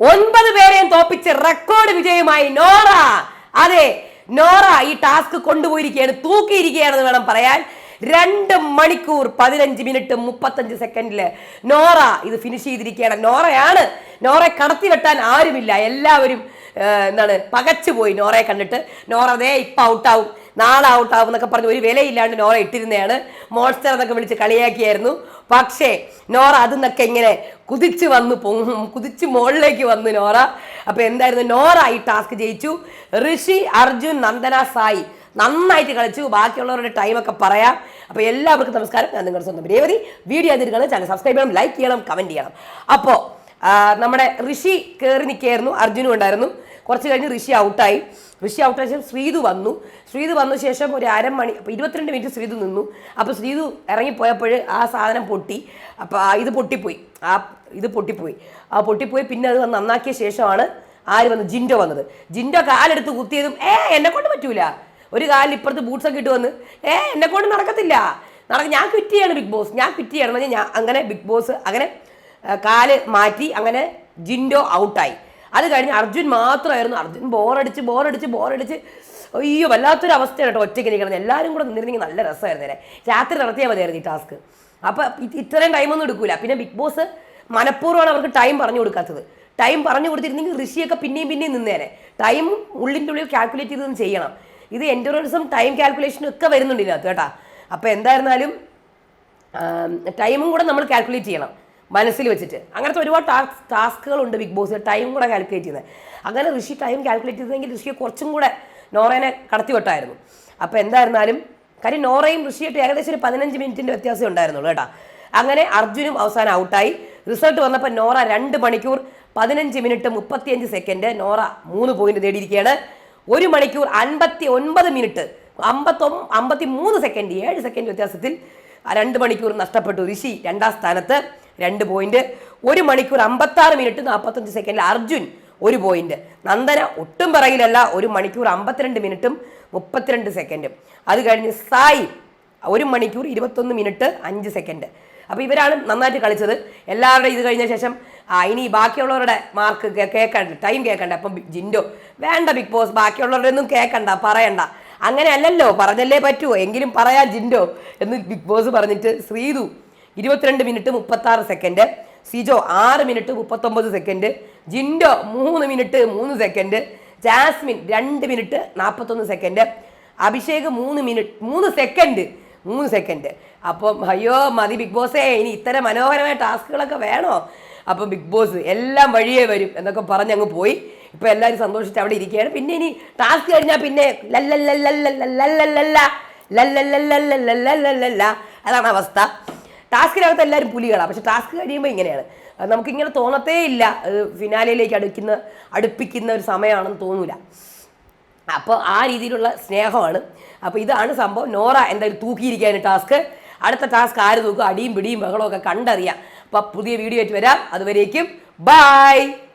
ഒൻപത് പേരെയും തോപ്പിച്ച് റെക്കോർഡ് വിജയമായി. നോറ. അതെ നോറ ഈ ടാസ്ക് കൊണ്ടുപോയിരിക്കുകയാണ് തൂക്കിയിരിക്കുകയാണെന്ന് വേണം പറയാൻ. രണ്ട് മണിക്കൂർ പതിനഞ്ച് മിനിറ്റ് മുപ്പത്തഞ്ച് സെക്കൻഡിൽ നോറ ഇത് ഫിനിഷ് ചെയ്തിരിക്കുകയാണ്. നോറയാണ് നോറയെ കടത്തി വെട്ടാൻ ആരുമില്ല. എല്ലാവരും എന്താണ് പകച്ചുപോയി നോറയെ കണ്ടിട്ട്. നോറ അതേ ഇപ്പം ഔട്ടാവും നാളെ ഔട്ടാവും എന്നൊക്കെ പറഞ്ഞ് ഒരു വിലയില്ലാണ്ട് നോറ ഇട്ടിരുന്നതാണ്. മോൺസ്റ്റർ എന്നൊക്കെ വിളിച്ച് കളിയാക്കിയായിരുന്നു. പക്ഷേ നോറ അതിന്നൊക്കെ ഇങ്ങനെ കുതിച്ച് വന്ന് പൊങ്ങും കുതിച്ച് മുകളിലേക്ക് വന്ന് നോറ. അപ്പോൾ എന്തായിരുന്നു? നോറ ഈ ടാസ്ക് ജയിച്ചു. ഋഷി അർജുൻ നന്ദന സായി നന്നായിട്ട് കളിച്ചു. ബാക്കിയുള്ളവരുടെ ടൈമൊക്കെ പറയാം. അപ്പോൾ എല്ലാവർക്കും നമസ്കാരം. ഞാൻ നിങ്ങളുടെ സ്വന്തം രേവതി. വീഡിയോ ചെയ്തിരിക്കണം ചാനൽ സബ്സ്ക്രൈബ് ചെയ്യണം ലൈക്ക് ചെയ്യണം കമന്റ് ചെയ്യണം. അപ്പോൾ നമ്മുടെ ഋഷി കയറി നിൽക്കുകയായിരുന്നു അർജുനും ഉണ്ടായിരുന്നു. കുറച്ച് കഴിഞ്ഞ് ഋഷി ഔട്ടായി. ഋഷി ഔട്ടായ ശേഷം ശ്രീതു വന്നു. ശ്രീതു വന്ന ശേഷം ഒരു അരമണി അപ്പോൾ ഇരുപത്തിരണ്ട് മിനിറ്റ് ശ്രീതു നിന്നു. അപ്പോൾ ശ്രീതു ഇറങ്ങിപ്പോയപ്പോൾ ആ സാധനം പൊട്ടി. അപ്പോൾ ഇത് പൊട്ടിപ്പോയി. ആ ഇത് പൊട്ടിപ്പോയി. ആ പൊട്ടിപ്പോയി. പിന്നെ അത് നന്നാക്കിയ ശേഷമാണ് ആര് വന്നത്? ജിൻഡോ വന്നത്. ജിൻഡോ കാലെടുത്ത് കുത്തിയതും ഏ എന്നെ കൊണ്ട് പറ്റൂല. ഒരു കാലിൽ ഇപ്പുറത്ത് ബൂട്ട്സ് ഒക്കെ ഇട്ട് വന്ന് ഏ എന്നെ കൊണ്ട് നടക്കത്തില്ല. നടക്ക ഞാൻ ക്വിറ്റ് ബിഗ് ബോസ്. ഞാൻ ക്വിറ്റ് ചെയ്യണം. ഞാൻ അങ്ങനെ ബിഗ് ബോസ് അങ്ങനെ കാൽ മാറ്റി അങ്ങനെ ജിൻഡോ ഔട്ടായി. അത് കഴിഞ്ഞ് അർജുൻ മാത്രമായിരുന്നു. അർജുൻ ബോറടിച്ച് ബോറടിച്ച് ബോറടിച്ച് അയ്യോ വല്ലാത്തൊരു അവസ്ഥയാണ് കേട്ടോ ഒറ്റയ്ക്ക് നിൽക്കണം എല്ലാവരും കൂടെ നിന്നിരുന്നെങ്കിൽ നല്ല രസമായിരുന്നു രാത്രി നടത്തിയാൽ മതിയായിരുന്നു ഈ ടാസ്ക് അപ്പോൾ ഇത്രയും ടൈമൊന്നും എടുക്കൂല. പിന്നെ ബിഗ് ബോസ് മനഃപൂർവമാണ് അവർക്ക് ടൈം പറഞ്ഞു കൊടുക്കാത്തത്. ടൈം പറഞ്ഞു കൊടുത്തിരുന്നെങ്കിൽ ഋഷിയൊക്കെ പിന്നെയും പിന്നെയും നിന്നേനെ. ടൈം ഉള്ളിന്റെ ഉള്ളിൽ കാൽക്കുലേറ്റ് ചെയ്തൊന്നും ചെയ്യണം. ഇത് എൻഡോറൻസും ടൈം കാൽക്കുലേഷനും ഒക്കെ വരുന്നുണ്ട് ഇതിനകത്ത് കേട്ടാ. അപ്പോൾ എന്തായിരുന്നാലും ടൈമും കൂടെ നമ്മൾ കാൽക്കുലേറ്റ് ചെയ്യണം. മനസ്സിൽ വെച്ചിട്ട്. അങ്ങനത്തെ ഒരുപാട് ടാസ്ക് ടാസ്കുകളുണ്ട് ബിഗ് ബോസ് ടൈം കൂടെ കാൽക്കുലേറ്റ് ചെയ്യുന്നത്. അങ്ങനെ ഋഷി ടൈം കാൽക്കുലേറ്റ് ചെയ്തെങ്കിൽ ഋഷിയെ കുറച്ചും കൂടെ നോറേനെ കടത്തി വിട്ടായിരുന്നു. അപ്പോൾ എന്തായിരുന്നാലും കാര്യം നോറയും ഋഷിയായിട്ട് ഏകദേശം ഒരു പതിനഞ്ച് മിനിറ്റിന്റെ വ്യത്യാസം ഉണ്ടായിരുന്നുള്ളൂ കേട്ടോ. അങ്ങനെ അർജുനും അവസാനം ഔട്ടായി. റിസൾട്ട് വന്നപ്പോൾ നോറ രണ്ട് മണിക്കൂർ പതിനഞ്ച് മിനിറ്റ് മുപ്പത്തിയഞ്ച് സെക്കൻഡ്. നോറ മൂന്ന് പോയിന്റ് നേടിയിരിക്കുകയാണ് ഒരു മണിക്കൂർ അൻപത്തി ഒൻപത് മിനിറ്റ് അമ്പത്തൊ അമ്പത്തി മൂന്ന് സെക്കൻഡ് ഏഴ് സെക്കൻഡ് വ്യത്യാസത്തിൽ രണ്ട് മണിക്കൂർ നഷ്ടപ്പെട്ടു. ഋഷി രണ്ടാം സ്ഥാനത്ത്. രണ്ട് പോയിന്റ്. ഒരു മണിക്കൂർ അമ്പത്താറ് മിനിറ്റ് നാൽപ്പത്തഞ്ച് സെക്കൻഡിൽ അർജുൻ ഒരു പോയിന്റ്. നന്ദന ഒട്ടും പിറകിലല്ല ഒരു മണിക്കൂർ അമ്പത്തിരണ്ട് മിനിറ്റും മുപ്പത്തിരണ്ട് സെക്കൻഡും. അത് കഴിഞ്ഞ് സായി ഒരു മണിക്കൂർ ഇരുപത്തൊന്ന് മിനിറ്റ് അഞ്ച് സെക്കൻഡ്. അപ്പോൾ ഇവരാണ് നന്നായിട്ട് കളിച്ചത്. എല്ലാവരുടെയും ഇത് കഴിഞ്ഞ ശേഷം ഇനി ബാക്കിയുള്ളവരുടെ മാർക്ക് കേൾക്കണ്ട ടൈം കേൾക്കണ്ട അപ്പം ജിൻഡോ വേണ്ട ബിഗ് ബോസ് ബാക്കിയുള്ളവരുടെ ഒന്നും കേൾക്കണ്ട പറയണ്ട. അങ്ങനെ അല്ലല്ലോ പറഞ്ഞല്ലേ പറ്റുമോ എങ്കിലും പറയാ ജിൻഡോ എന്ന് ബിഗ് ബോസ് പറഞ്ഞിട്ട് ശ്രീതു ഇരുപത്തിരണ്ട് മിനിറ്റ് മുപ്പത്താറ് സെക്കൻഡ് സിജോ ആറ് മിനിറ്റ് മുപ്പത്തൊമ്പത് സെക്കൻഡ് ജിൻഡോ മൂന്ന് മിനിറ്റ് മൂന്ന് സെക്കൻഡ് ജാസ്മിൻ രണ്ട് മിനിറ്റ് നാൽപ്പത്തൊന്ന് സെക്കൻഡ് അഭിഷേക് മൂന്ന് മിനിറ്റ് മൂന്ന് സെക്കൻഡ് മൂന്ന് സെക്കൻഡ് അപ്പം അയ്യോ മതി ബിഗ് ബോസേ ഇനി ഇത്തരം മനോഹരമായ ടാസ്കുകളൊക്കെ വേണോ അപ്പം ബിഗ് ബോസ് എല്ലാം വഴിയേ വരും എന്നൊക്കെ പറഞ്ഞ് അങ്ങ് പോയി ഇപ്പം എല്ലാവരും സന്തോഷിച്ച് അവിടെ ഇരിക്കുകയാണ് പിന്നെ ഇനി ടാസ്ക് കഴിഞ്ഞാൽ പിന്നെ ലല്ലല്ലല്ലല്ലല്ലല്ലല്ല ലല്ലല്ലല്ലല്ലല്ലല്ലല്ല അതാണ് അവസ്ഥ ടാസ്കിനകത്ത് എല്ലാവരും പുലികളാണ് പക്ഷെ ടാസ്ക് കഴിയുമ്പോൾ ഇങ്ങനെയാണ്. നമുക്കിങ്ങനെ തോന്നത്തേ ഇല്ല. ഫിനാലയിലേക്ക് അടുക്കുന്ന അടുപ്പിക്കുന്ന ഒരു സമയമാണെന്ന് തോന്നൂല. അപ്പോൾ ആ രീതിയിലുള്ള സ്നേഹമാണ്. അപ്പോൾ ഇതാണ് സംഭവം. നോറ എന്തായാലും തൂക്കിയിരിക്കാൻ ടാസ്ക്. അടുത്ത ടാസ്ക് ആര് തൂക്കും? അടിയും പിടിയും ബഹളമൊക്കെ കണ്ടറിയാം. അപ്പോൾ പുതിയ വീഡിയോ ആയിട്ട് വരാം. അതുവരേക്കും ബൈ!